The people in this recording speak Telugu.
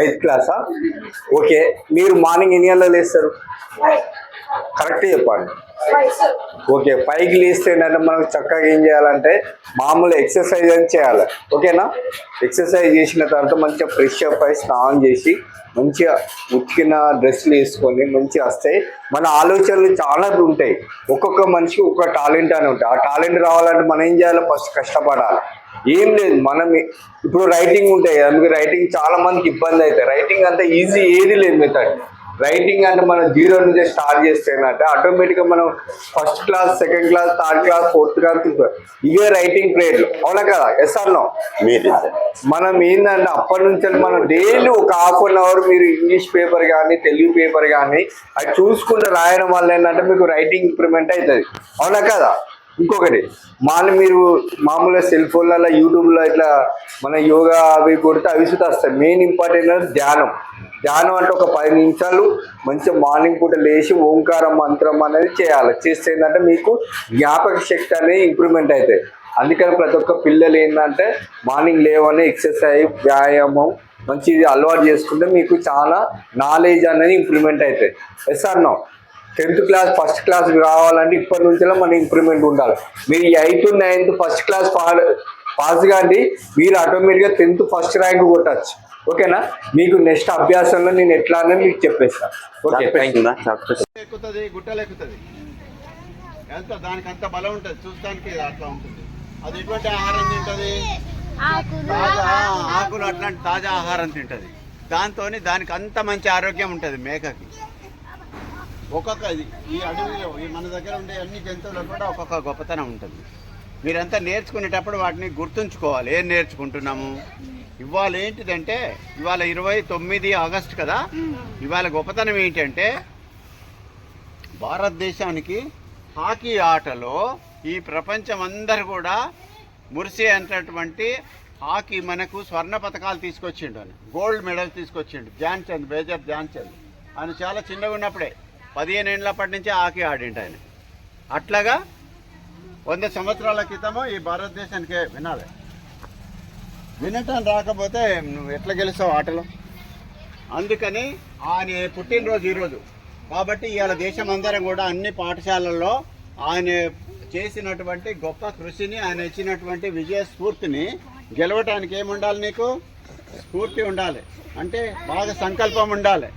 ఎయిత్ క్లాసా ఓకే మీరు మార్నింగ్ ఎన్ని గంటలు లేస్తారు? కరెక్ట్ చెప్పండి. ఓకే పైకి లేస్తే ఏంటంటే మనకు చక్కగా ఏం చేయాలంటే మామూలు ఎక్సర్సైజ్ అని చేయాలి. ఓకేనా? ఎక్సర్సైజ్ చేసిన తర్వాత మంచిగా ఫ్రెష్ అప్ అయి స్నానం చేసి మంచిగా ఉతికిన డ్రెస్సులు వేసుకొని మంచిగా వస్తాయి మన ఆలోచనలు చాలా ఉంటాయి. ఒక్కొక్క మనిషికి ఒక్కొక్క టాలెంట్ అని ఉంటాయి. ఆ టాలెంట్ రావాలంటే మనం ఏం చేయాలి? ఫస్ట్ కష్టపడాలి. ఏం లేదు మనం ఇప్పుడు రైటింగ్ ఉంటాయి కదా మీకు రైటింగ్ చాలా మందికి ఇబ్బంది అవుతాయి. రైటింగ్ అంతా ఈజీ ఏది లేదు మెథడ్ రైటింగ్ అంటే మనం జీరో నుంచి స్టార్ట్ చేస్తేనంటే ఆటోమేటిక్గా మనం first class second class third class fourth class ఇవే రైటింగ్ ప్రేయర్లు అవునా కదా? ఎస్ అన్నో మీరు మనం ఏంటంటే అప్పటి నుంచి మనం డైలీ ఒక హాఫ్ అన్ అవర్ మీరు ఇంగ్లీష్ పేపర్ కానీ తెలుగు పేపర్ కానీ అది చూసుకుంటూ రాయడం వల్ల ఏంటంటే మీకు రైటింగ్ ఇంప్రూవ్మెంట్ అవుతుంది. అవునా కదా? ఇంకొకటి మామూలు మీరు మామూలుగా సెల్ ఫోన్లలో యూట్యూబ్లో ఇట్లా మన యోగా అవి కొడితే అవి సుతా వస్తాయి. మెయిన్ ఇంపార్టెంట్ ధ్యానం. ధ్యానం అంటే ఒక పది నిమిషాలు మంచిగా మార్నింగ్ పూట లేచి ఓంకారం మంత్రం అనేది చేయాలి. చేస్తే ఏంటంటే మీకు జ్ఞాపక శక్తి అనేది ఇంప్రూవ్మెంట్ అవుతాయి. అందుకని ప్రతి ఒక్క పిల్లలు ఏంటంటే మార్నింగ్ లేవని ఎక్సర్సైజ్ వ్యాయామం మంచిది అలవాటు చేసుకుంటే మీకు చాలా నాలెడ్జ్ అనేది ఇంప్రూవ్మెంట్ అవుతాయి. ఎస్ అన్నాం? టెన్త్ క్లాస్ ఫస్ట్ క్లాస్ రావాలంటే ఇప్పటి నుంచే మన ఇంప్రూవ్మెంట్ ఉండాలి. మీరు eighth ninth first class pass కానీ మీరు ఆటోమేటిక్గా టెన్త్ ఫస్ట్ ర్యాంక్ కొట్టచ్చు. ఓకేనా? మీకు నెక్స్ట్ అభ్యాసంలో నేను ఎట్లా అనేది మీకు చెప్పేస్తాను ఓకే థ్యాంక్ యూ ఎక్కుతుంది గుట్టలు ఎక్కుతుంది. ఎంత దానికి అంత బలం ఉంటుంది చూస్తానికి అట్లా ఉంటుంది. అది ఎటువంటి ఆహారం తింటది? తాజా ఆకులు. అట్లాంటి తాజా ఆహారం తింటది. దాంతో దానికి అంత మంచి ఆరోగ్యం ఉంటుంది మేకకి. ఒక్కొక్క ఇది. ఈ అడవిలో ఈ మన దగ్గర ఉండే అన్ని జంతువులకు కూడా ఒక్కొక్క గొప్పతనం ఉంటుంది. మీరంతా నేర్చుకునేటప్పుడు వాటిని గుర్తుంచుకోవాలి. ఏం నేర్చుకుంటున్నాము? ఇవాళ ఏంటిదంటే ఇవాళ ఇరవై తొమ్మిది ఆగస్ట్ కదా? ఇవాళ గొప్పతనం ఏంటంటే భారతదేశానికి హాకీ ఆటలో ఈ ప్రపంచం అందరు కూడా మురిసి అనేటటువంటి హాకీ మనకు స్వర్ణ పథకాలు తీసుకొచ్చిండు అని. గోల్డ్ మెడల్ తీసుకొచ్చిండు. ధ్యాన్ చంద్ మేజర్ ధ్యాన్ చంద్. ఆయన చాలా చిన్నగా ఉన్నప్పుడే. పదిహేను ఏళ్ళప్పటి నుంచి హాకీ ఆడిండు ఆయన అట్లాగా వంద సంవత్సరాల క్రితము ఈ భారతదేశానికి వినాలి. వినటం రాకపోతే నువ్వు ఎట్లా గెలుస్తావు ఆటలో? అందుకని ఆయన పుట్టినరోజు ఈరోజు కాబట్టి ఇవాళ దేశం అందరం కూడా అన్ని పాఠశాలల్లో ఆయన చేసినటువంటి గొప్ప కృషిని ఆయన ఇచ్చినటువంటి విజయ స్ఫూర్తిని గెలవటానికి ఏముండాలి నీకు? స్ఫూర్తి ఉండాలి. అంటే బాగా సంకల్పం ఉండాలి.